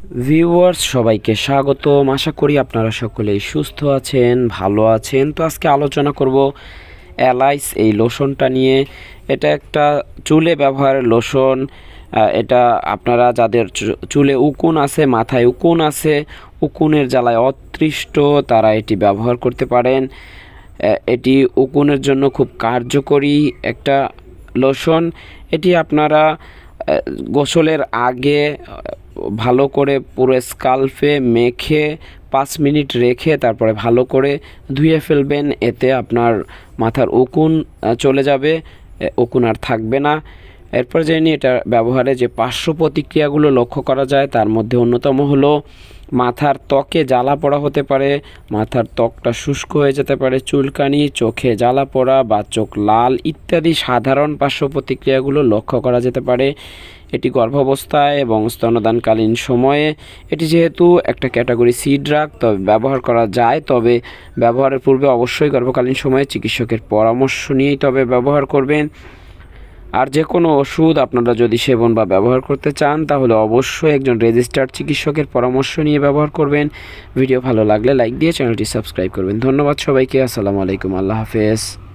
Viewers সবাইকে স্বাগতম। আশা করি আপনারা সকলেই সুস্থ আছেন, ভালো আছেন। তো আজকে আলোচনা করব অ্যালাইস এই লোশনটা নিয়ে। এটা একটা চুলে ব্যবহারের লোশন এটা আপনারা যাদের চুলে উকুন আছে, মাথায় উকুন আছে, উকুনের জ্বালায় অতৃষ্ট, তারা এটি ব্যবহার করতে পারেন। এটি উকুনের জন্য খুব কার্যকরী একটা লোশন এটি আপনারা গোসলের আগে ভালো করে পুরো স্কাল্পে মেখে পাঁচ মিনিট রেখে তারপরে ভালো করে ধুয়ে ফেলবেন, এতে আপনার মাথার উকুন চলে যাবে উকুন আর থাকবে না। এরপর জেনে এটা ব্যবহারে যে পার্শ্ব প্রতিক্রিয়াগুলো লক্ষ্য করা যায়, তার মধ্যে অন্যতম হলো মাথার ত্বকে জ্বালা পড়া হতে পারে, মাথার ত্বকটা শুষ্ক হয়ে যেতে পারে, চুলকানি, চোখে জ্বালা পড়া বা চোখ লাল ইত্যাদি সাধারণ পার্শ্ব প্রতিক্রিয়াগুলো লক্ষ্য করা যেতে পারে। এটি গর্ভাবস্থায় এবং স্তনদানকালীন সময়ে। এটি যেহেতু একটা ক্যাটাগরি সি ড্রাগ তবে ব্যবহার করা যায়, তবে ব্যবহারের পূর্বে অবশ্যই গর্ভকালীন সময়ে চিকিৎসকের পরামর্শ নিয়েই তবে ব্যবহার করবেন। আর যে কোনো ওষুধ আপনারা যদি সেবন বা ব্যবহার করতে চান, তাহলে অবশ্যই একজন রেজিস্টার্ড চিকিৎসকের পরামর্শ নিয়ে ব্যবহার করবেন। ভিডিও ভালো লাগলে লাইক দিয়ে চ্যানেলটি সাবস্ক্রাইব করবেন। ধন্যবাদ সবাইকে। আসসালামু আলাইকুম। আল্লাহ হাফেজ।